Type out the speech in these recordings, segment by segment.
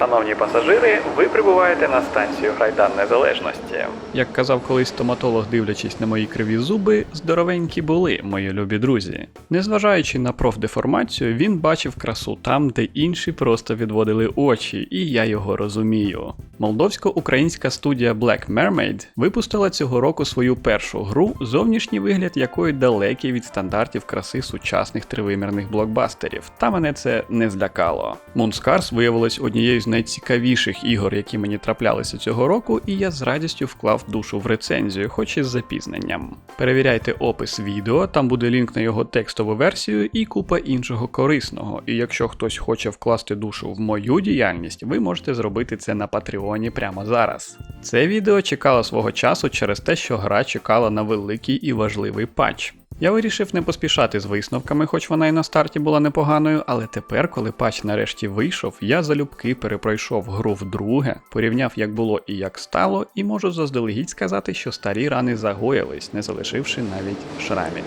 Шановні пасажири, ви прибуваєте на станцію Грайдан Незалежності. Як казав колись стоматолог, дивлячись на мої криві зуби, здоровенькі були, мої любі друзі. Незважаючи на профдеформацію, він бачив красу там, де інші просто відводили очі, і я його розумію. Молдовсько-українська студія Black Mermaid випустила цього року свою першу гру, зовнішній вигляд якої далекий від стандартів краси сучасних тривимірних блокбастерів, та мене це не злякало. Moonscars виявилось однією з найцікавіших ігор, які мені траплялися цього року, і я з радістю вклав душу в рецензію, хоч і з запізненням. Перевіряйте опис відео, там буде лінк на його текстову версію і купа іншого корисного. І якщо хтось хоче вкласти душу в мою діяльність, ви можете зробити це на Патреоні прямо зараз. Це відео чекало свого часу через те, що гра чекала на великий і важливий патч. Я вирішив не поспішати з висновками, хоч вона і на старті була непоганою, але тепер, коли патч нарешті вийшов, я залюбки перепройшов гру вдруге, порівняв, як було і як стало, і можу заздалегідь сказати, що старі рани загоїлись, не залишивши навіть шрамів.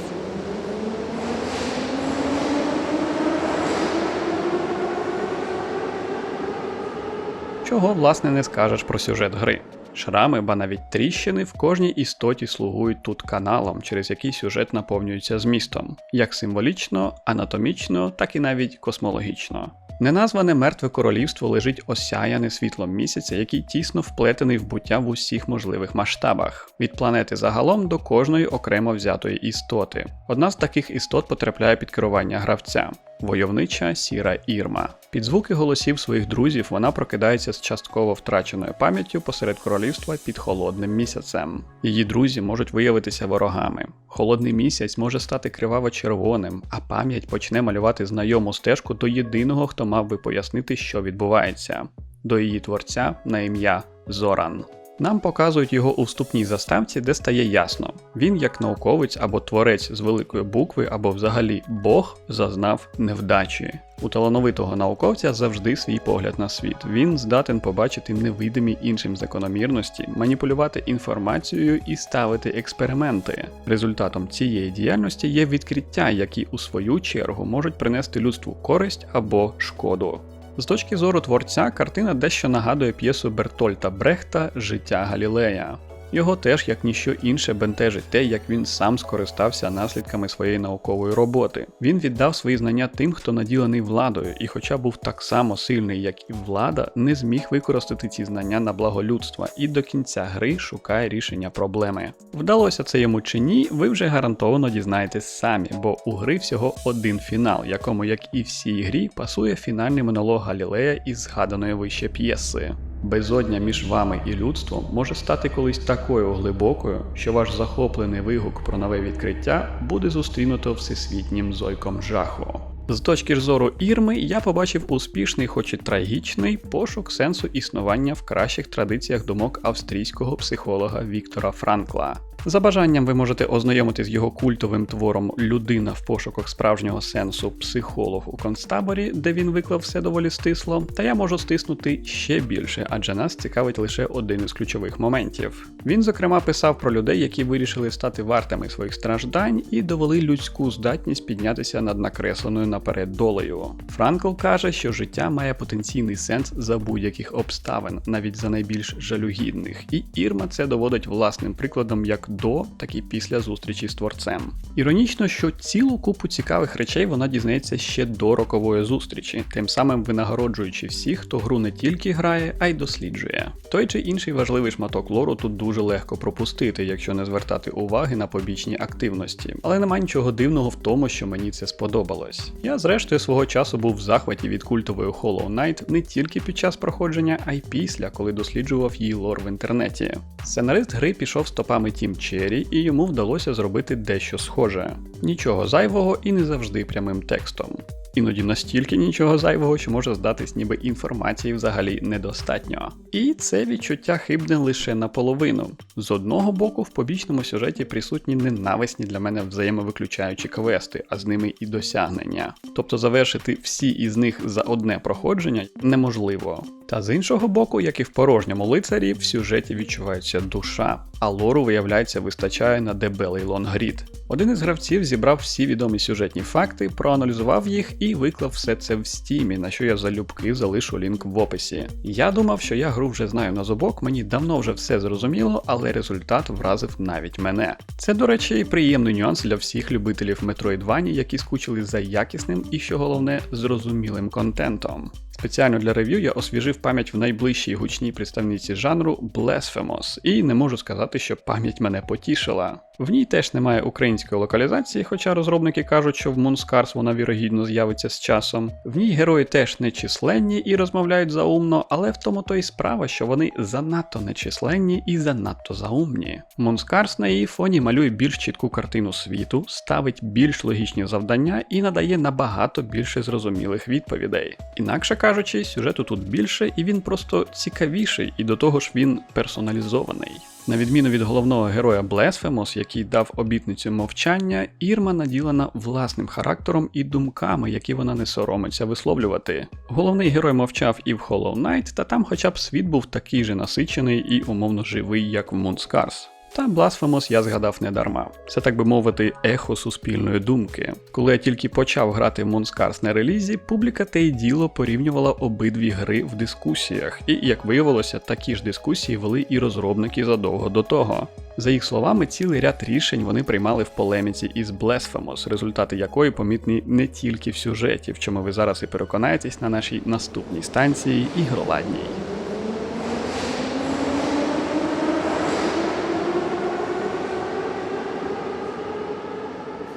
Чого власне не скажеш про сюжет гри. Шрами, ба навіть тріщини в кожній істоті слугують тут каналом, через який сюжет наповнюється змістом, як символічно, анатомічно, так і навіть космологічно. Неназване мертве королівство лежить осяяне світлом місяця, який тісно вплетений в буття в усіх можливих масштабах, від планети загалом до кожної окремо взятої істоти. Одна з таких істот потрапляє під керування гравця. Войовнича сіра Ірма. Під звуки голосів своїх друзів вона прокидається з частково втраченою пам'яттю посеред королівства під холодним місяцем. Її друзі можуть виявитися ворогами. Холодний місяць може стати криваво-червоним, а пам'ять почне малювати знайому стежку до єдиного, хто мав би пояснити, що відбувається, до її творця на ім'я Зоран. Нам показують його у вступній заставці, де стає ясно, він як науковець або творець з великої букви, або взагалі Бог зазнав невдачі. У талановитого науковця завжди свій погляд на світ. Він здатен побачити невидимі іншим закономірності, маніпулювати інформацією і ставити експерименти. Результатом цієї діяльності є відкриття, які у свою чергу можуть принести людству користь або шкоду. З точки зору творця, картина дещо нагадує п'єсу Бертольта Брехта Життя Галілея. Його теж, як ніщо інше, бентежить те, як він сам скористався наслідками своєї наукової роботи. Він віддав свої знання тим, хто наділений владою, і, хоча був так само сильний, як і влада, не зміг використати ці знання на благо людства і до кінця гри шукає рішення проблеми. Вдалося це йому чи ні, ви вже гарантовано дізнаєтесь самі, бо у гри всього один фінал, якому, як і всій грі, пасує фінальний монолог Галілея із згаданої вище п'єси. Безодня між вами і людством може стати колись такою глибокою, що ваш захоплений вигук про нове відкриття буде зустрінуто всесвітнім зойком жаху. З точки ж зору Ірми, я побачив успішний, хоч і трагічний, пошук сенсу існування в кращих традиціях думок австрійського психолога Віктора Франкла. За бажанням ви можете ознайомити з його культовим твором Людина в пошуках справжнього сенсу психолог у концтаборі, де він виклав все доволі стисло, та я можу стиснути ще більше, адже нас цікавить лише один із ключових моментів. Він, зокрема, писав про людей, які вирішили стати вартами своїх страждань і довели людську здатність піднятися над накресленою наперед долею. Франкл каже, що життя має потенційний сенс за будь-яких обставин, навіть за найбільш жалюгідних, і Ірма це доводить власним прикладом як до, так і після зустрічі з творцем. Іронічно, що цілу купу цікавих речей вона дізнається ще до рокової зустрічі, тим самим винагороджуючи всіх, хто гру не тільки грає, а й досліджує. Той чи інший важливий шматок лору тут дуже легко пропустити, якщо не звертати уваги на побічні активності. Але немає нічого дивного в тому, що мені це сподобалось. Я, зрештою, свого часу був в захваті від культової Hollow Knight не тільки під час проходження, а й після, коли досліджував її лор в інтернеті. Сценарист гри пішов стопами Тім Черрі, і йому вдалося зробити дещо схоже. Нічого зайвого і не завжди прямим текстом. Іноді настільки нічого зайвого, що може здатись, ніби інформації взагалі недостатньо. І це відчуття хибне лише наполовину. З одного боку, в побічному сюжеті присутні ненависні для мене взаємовиключаючі квести, а з ними і досягнення. Тобто завершити всі із них за одне проходження неможливо. Та з іншого боку, як і в порожньому лицарі, в сюжеті відчувається душа, а лору, виявляється, вистачає на дебелий лонгрід. Один із гравців зібрав всі відомі сюжетні факти, проаналізував їх і виклав все це в стімі, на що я залюбки залишу лінк в описі. Я думав, що я гру вже знаю на зубок, мені давно вже все зрозуміло, але результат вразив навіть мене. Це, до речі, приємний нюанс для всіх любителів Metroidvania, які скучили за якісним і, що головне, зрозумілим контентом. Спеціально для рев'ю я освіжив пам'ять в найближчій гучній представниці жанру Blasphemous, і не можу сказати, що пам'ять мене потішила. В ній теж немає української локалізації, хоча розробники кажуть, що в Moonscars вона вірогідно з'явиться з часом. В ній герої теж нечисленні і розмовляють заумно, але в тому то і справа, що вони занадто нечисленні і занадто заумні. Moonscars на її фоні малює більш чітку картину світу, ставить більш логічні завдання і надає набагато більше зрозумілих відповідей. Інакше кажучи, сюжету тут більше, і він просто цікавіший, і до того ж він персоналізований. На відміну від головного героя Блесфемос, який дав обітницю мовчання, Ірма наділена власним характером і думками, які вона не соромиться висловлювати. Головний герой мовчав і в Hollow Knight, та там хоча б світ був такий же насичений і умовно живий, як в Moonscars. Та Blasphemous я згадав не дарма. Це так би мовити, ехо суспільної думки. Коли я тільки почав грати в Moonscars на релізі, публіка те й діло порівнювала обидві гри в дискусіях, і, як виявилося, такі ж дискусії вели і розробники задовго до того. За їх словами, цілий ряд рішень вони приймали в полеміці із Blasphemous, результати якої помітні не тільки в сюжеті, в чому ви зараз і переконаєтесь на нашій наступній станції ігроладній.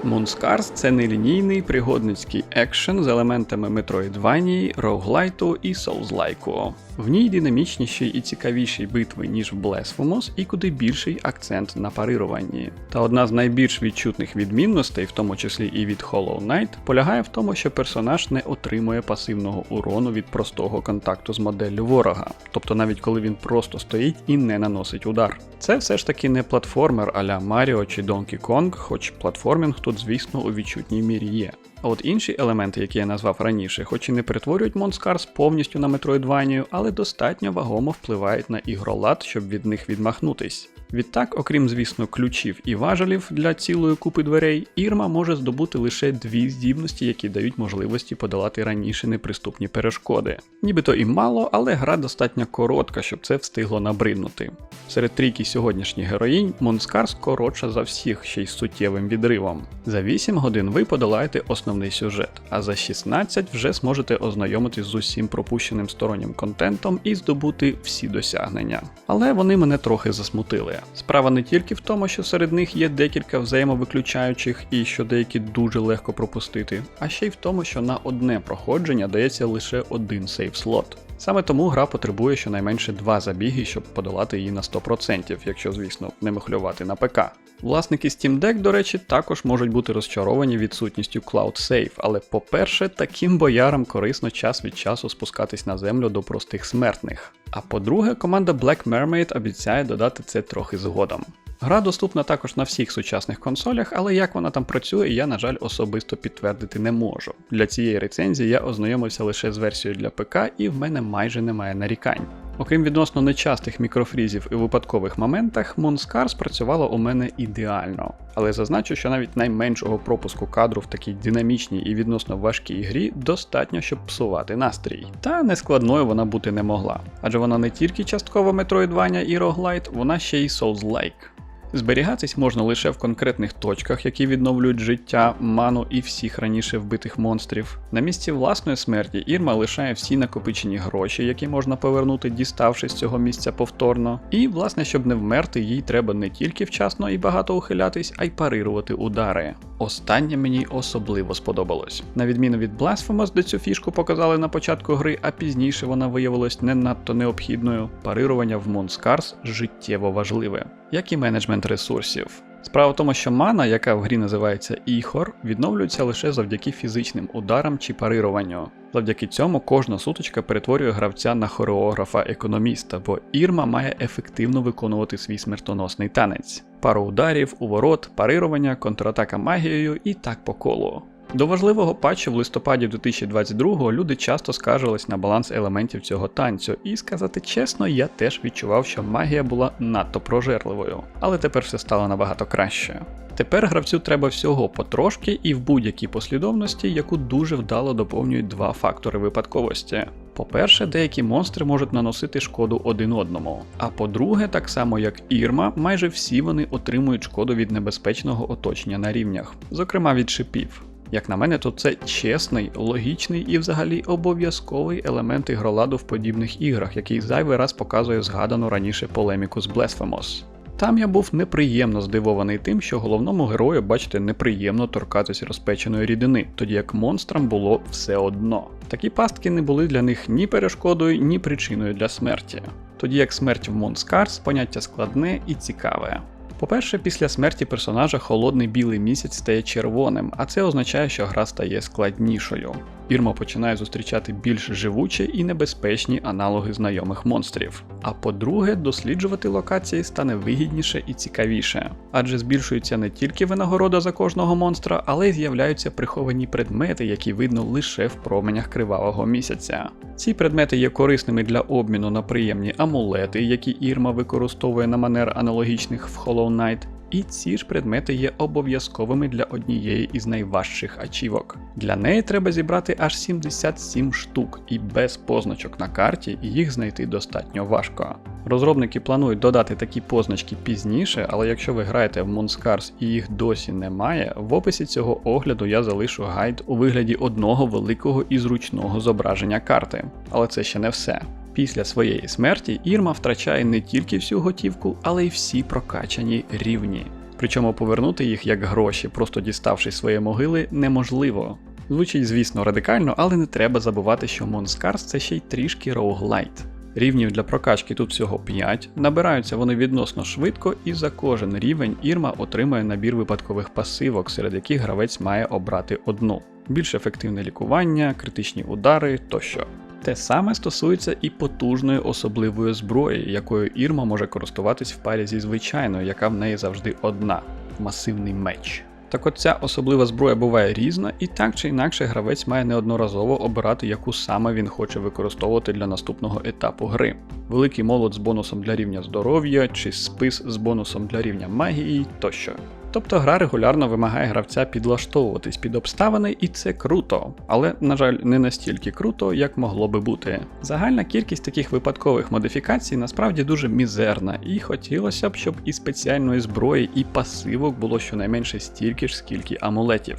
Moonscars – це нелінійний пригодницький екшен з елементами метроїдванії, роуглайту і соузлайку. В ній динамічніші і цікавіші битви, ніж в Blasphemous, і куди більший акцент на парируванні. Та одна з найбільш відчутних відмінностей, в тому числі і від Hollow Knight, полягає в тому, що персонаж не отримує пасивного урону від простого контакту з моделлю ворога, тобто навіть коли він просто стоїть і не наносить удар. Це все ж таки не платформер а-ля Mario чи Donkey Kong, хоч платформінг тут, звісно, у відчутній мірі є. А от інші елементи, які я назвав раніше, хоч і не перетворюють Монскарс повністю на Metroidvania, але достатньо вагомо впливають на ігролад, щоб від них відмахнутись. Відтак, окрім, звісно, ключів і важелів для цілої купи дверей, Ірма може здобути лише дві здібності, які дають можливості подолати раніше неприступні перешкоди. Нібито і мало, але гра достатньо коротка, щоб це встигло набриднути. Серед трійки сьогоднішніх героїнь Монскарс коротша за всіх ще й суттєвим відривом. За 8 годин ви подолаєте основний сюжет, а за 16 вже зможете ознайомитись з усім пропущеним стороннім контентом і здобути всі досягнення. Але вони мене трохи засмутили. Справа не тільки в тому, що серед них є декілька взаємовиключаючих і що деякі дуже легко пропустити, а ще й в тому, що на одне проходження дається лише один сейф-слот. Саме тому гра потребує щонайменше два забіги, щоб подолати її на 100%, якщо, звісно, не михлювати на ПК. Власники Steam Deck, до речі, також можуть бути розчаровані відсутністю Cloud Save, але по-перше, таким боярам корисно час від часу спускатись на землю до простих смертних. А по-друге, команда Black Mermaid обіцяє додати це трохи згодом. Гра доступна також на всіх сучасних консолях, але як вона там працює, я, на жаль, особисто підтвердити не можу. Для цієї рецензії я ознайомився лише з версією для ПК, і в мене майже немає нарікань. Окрім відносно нечастих мікрофрізів і випадкових моментах, Монскар спрацювала у мене ідеально. Але зазначу, що навіть найменшого пропуску кадру в такій динамічній і відносно важкій грі достатньо, щоб псувати настрій. Та нескладною вона бути не могла. Адже вона не тільки частково Metroidvania і роглайт, вона ще й Souls-like. Зберігатись можна лише в конкретних точках, які відновлюють життя, ману і всіх раніше вбитих монстрів. На місці власної смерті Ірма лишає всі накопичені гроші, які можна повернути, діставшись з цього місця повторно. І, власне, щоб не вмерти, їй треба не тільки вчасно і багато ухилятись, а й парирувати удари. Останнє мені особливо сподобалось. На відміну від Blasphemous, де цю фішку показали на початку гри, а пізніше вона виявилась не надто необхідною. Парирування в Moonscars життєво важливе, як і менеджмент ресурсів. Справа в тому, що мана, яка в грі називається Іхор, відновлюється лише завдяки фізичним ударам чи парируванню. Завдяки цьому кожна сутичка перетворює гравця на хореографа-економіста, бо Ірма має ефективно виконувати свій смертоносний танець. Пару ударів, уворот, парирування, контратака магією і так по колу. До важливого патчу в листопаді 2022 люди часто скаржились на баланс елементів цього танцю, і сказати чесно, я теж відчував, що магія була надто прожерливою, але тепер все стало набагато краще. Тепер гравцю треба всього потрошки і в будь-якій послідовності, яку дуже вдало доповнюють два фактори випадковості. По-перше, деякі монстри можуть наносити шкоду один одному. А по-друге, так само як Ірма, майже всі вони отримують шкоду від небезпечного оточення на рівнях, зокрема від шипів. Як на мене, то це чесний, логічний і взагалі обов'язковий елемент ігроладу в подібних іграх, який зайвий раз показує згадану раніше полеміку з Blasphemous. Там я був неприємно здивований тим, що головному герою, бачите, неприємно торкатись розпеченої рідини, тоді як монстрам було все одно. Такі пастки не були для них ні перешкодою, ні причиною для смерті. Тоді як смерть в Монскарс поняття складне і цікаве. По-перше, після смерті персонажа холодний білий місяць стає червоним, а це означає, що гра стає складнішою. Ірма починає зустрічати більш живучі і небезпечні аналоги знайомих монстрів. А по-друге, досліджувати локації стане вигідніше і цікавіше, адже збільшується не тільки винагорода за кожного монстра, але й з'являються приховані предмети, які видно лише в променях кривавого місяця. Ці предмети є корисними для обміну на приємні амулети, які Ірма використовує на манер аналогічних в Hollow Knight, і ці ж предмети є обов'язковими для однієї із найважчих ачівок. Для неї треба зібрати аж 77 штук, і без позначок на карті їх знайти достатньо важко. Розробники планують додати такі позначки пізніше, але якщо ви граєте в Monskars і їх досі немає, в описі цього огляду я залишу гайд у вигляді одного великого і зручного зображення карти. Але це ще не все. Після своєї смерті Ірма втрачає не тільки всю готівку, але й всі прокачані рівні. Причому повернути їх як гроші, просто діставши свої могили, неможливо. Звучить, звісно, радикально, але не треба забувати, що Монскарс це ще й трішки роуглайт. Рівнів для прокачки тут всього 5, набираються вони відносно швидко, і за кожен рівень Ірма отримує набір випадкових пасивок, серед яких гравець має обрати одну: більш ефективне лікування, критичні удари тощо. Те саме стосується і потужної особливої зброї, якою Ірма може користуватись в парі зі звичайною, яка в неї завжди одна масивний меч. Так от ця особлива зброя буває різна, і так чи інакше гравець має неодноразово обирати, яку саме він хоче використовувати для наступного етапу гри. Великий молот з бонусом для рівня здоров'я, чи спис з бонусом для рівня магії тощо. Тобто гра регулярно вимагає гравця підлаштовуватись під обставини, і це круто, але, на жаль, не настільки круто, як могло би бути. Загальна кількість таких випадкових модифікацій насправді дуже мізерна, і хотілося б, щоб і спеціальної зброї, і пасивок було щонайменше стільки ж, скільки амулетів.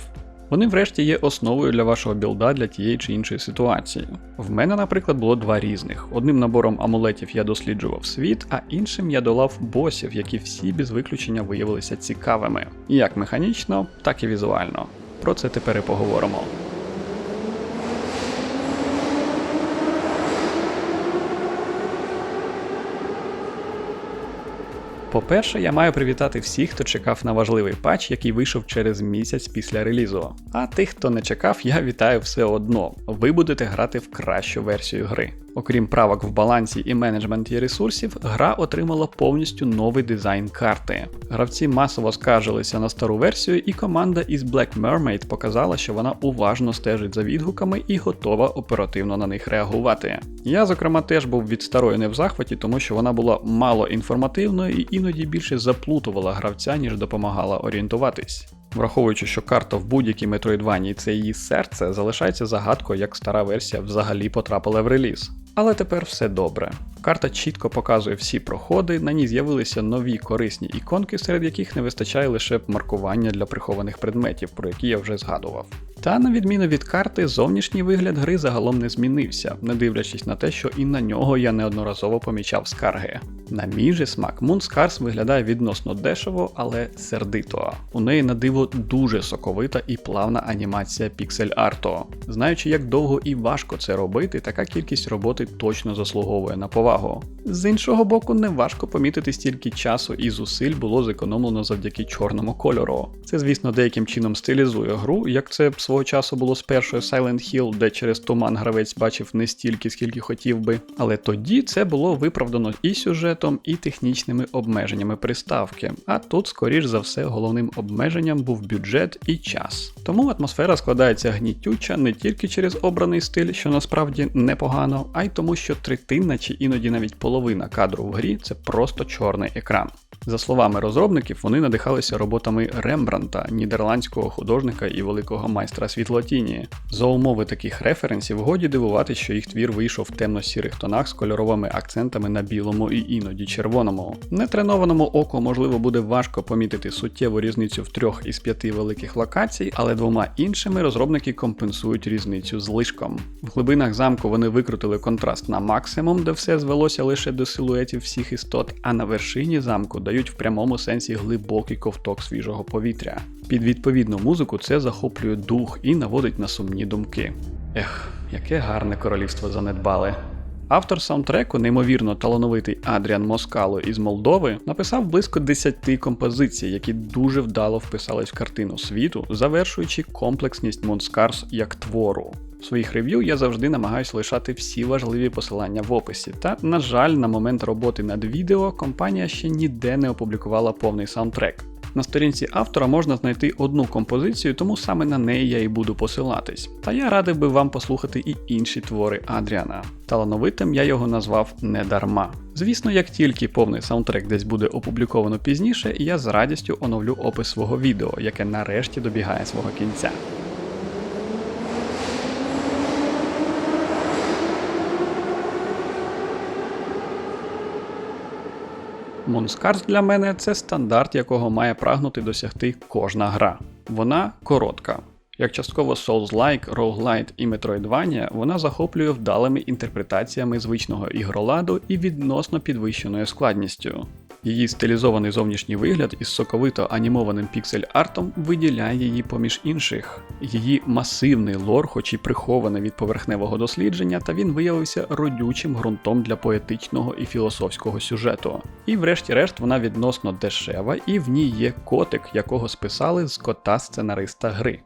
Вони, врешті, є основою для вашого білда для тієї чи іншої ситуації. В мене, наприклад, було два різних. Одним набором амулетів я досліджував світ, а іншим я долав босів, які всі без виключення виявилися цікавими. Як механічно, так і візуально. Про це тепер і поговоримо. По-перше, я маю привітати всіх, хто чекав на важливий патч, який вийшов через місяць після релізу. А тих, хто не чекав, я вітаю все одно. Ви будете грати в кращу версію гри. Окрім правок в балансі і менеджменті ресурсів, гра отримала повністю новий дизайн карти. Гравці масово скаржилися на стару версію, і команда із Black Mermaid показала, що вона уважно стежить за відгуками і готова оперативно на них реагувати. Я, зокрема, теж був від старої не в захваті, тому що вона була мало інформативною і іноді більше заплутувала гравця, ніж допомагала орієнтуватись. Враховуючи, що карта в будь-якій метроїдванії це її серце, залишається загадкою, як стара версія взагалі потрапила в реліз. Але тепер все добре. Карта чітко показує всі проходи, на ній з'явилися нові корисні іконки, серед яких не вистачає лише маркування для прихованих предметів, про які я вже згадував. Та на відміну від карти, зовнішній вигляд гри загалом не змінився, не дивлячись на те, що і на нього я неодноразово помічав скарги. На мій же смак Moonscars виглядає відносно дешево, але сердито. У неї на диво дуже соковита і плавна анімація піксель-арту. Знаючи, як довго і важко це робити, така кількість роботи точно заслуговує на повагу. Увагу. З іншого боку, неважко помітити стільки часу і зусиль було зекономлено завдяки чорному кольору. Це, звісно, деяким чином стилізує гру, як це свого часу було з першою Silent Hill, де через туман гравець бачив не стільки, скільки хотів би. Але тоді це було виправдано і сюжетом, і технічними обмеженнями приставки. А тут, скоріш за все, головним обмеженням був бюджет і час. Тому атмосфера складається гнітюча не тільки через обраний стиль, що насправді непогано, а й тому, що третина чи іноді навіть половина кадру в грі це просто чорний екран. За словами розробників, вони надихалися роботами Рембранта, нідерландського художника і великого майстра світлотіні. За умови таких референсів годі дивувати, що їх твір вийшов в темно-сірих тонах з кольоровими акцентами на білому і іноді червоному. Нетренованому оку, можливо, буде важко помітити суттєву різницю в трьох із п'яти великих локацій, але двома іншими розробники компенсують різницю злишком. В глибинах замку вони викрутили контраст на максимум, де все звелося лише до силуетів всіх істот, а на вершині замку дають в прямому сенсі глибокий ковток свіжого повітря. Під відповідну музику це захоплює дух і наводить на сумні думки. Ех, яке гарне королівство занедбали. Автор саундтреку, неймовірно талановитий Адріан Москало із Молдови, написав близько 10 композицій, які дуже вдало вписались в картину світу, завершуючи комплексність Монскарс як твору. В своїх рев'ю я завжди намагаюся лишати всі важливі посилання в описі. Та, на жаль, на момент роботи над відео компанія ще ніде не опублікувала повний саундтрек. На сторінці автора можна знайти одну композицію, тому саме на неї я і буду посилатись. Та я радив би вам послухати і інші твори Адріана. Талановитим я його назвав не дарма. Звісно, як тільки повний саундтрек десь буде опубліковано пізніше, я з радістю оновлю опис свого відео, яке нарешті добігає свого кінця. Moonscars для мене це стандарт, якого має прагнути досягти кожна гра. Вона коротка. Як частково Souls-like, Roguelite і Metroidvania, вона захоплює вдалими інтерпретаціями звичного ігроладу і відносно підвищеною складністю. Її стилізований зовнішній вигляд із соковито анімованим піксель-артом виділяє її поміж інших. Її масивний лор, хоч і прихований від поверхневого дослідження, та він виявився родючим ґрунтом для поетичного і філософського сюжету. І врешті-решт вона відносно дешева, і в ній є котик, якого списали з кота сценариста гри.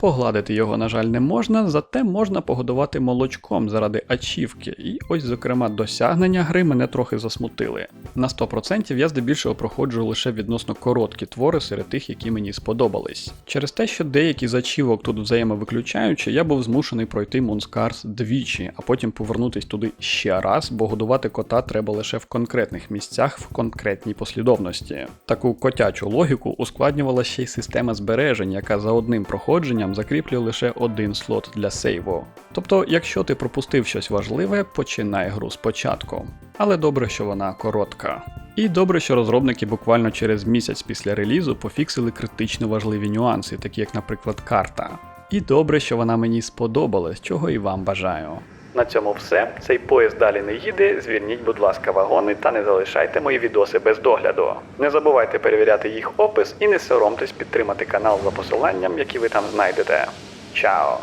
Погладити його, на жаль, не можна, зате можна погодувати молочком заради ачівки, і ось, зокрема, досягнення гри мене трохи засмутили. На 100% я здебільшого проходжу лише відносно короткі твори серед тих, які мені сподобались. Через те, що деякі з ачівок тут взаємовиключаючі, я був змушений пройти Монскарс двічі, а потім повернутись туди ще раз, бо годувати кота треба лише в конкретних місцях в конкретній послідовності. Таку котячу логіку ускладнювала ще й система збережень, яка за одним проходженням закріплює лише один слот для сейву. Тобто, якщо ти пропустив щось важливе, починай гру спочатку. Але добре, що вона коротка. І добре, що розробники буквально через місяць після релізу пофіксили критично важливі нюанси, такі як, наприклад, карта. І добре, що вона мені сподобалась, чого і вам бажаю. На цьому все. Цей поїзд далі не їде. Звільніть, будь ласка, вагони та не залишайте мої відоси без догляду. Не забувайте перевіряти їх опис і не соромтесь підтримати канал за посиланням, які ви там знайдете. Чао!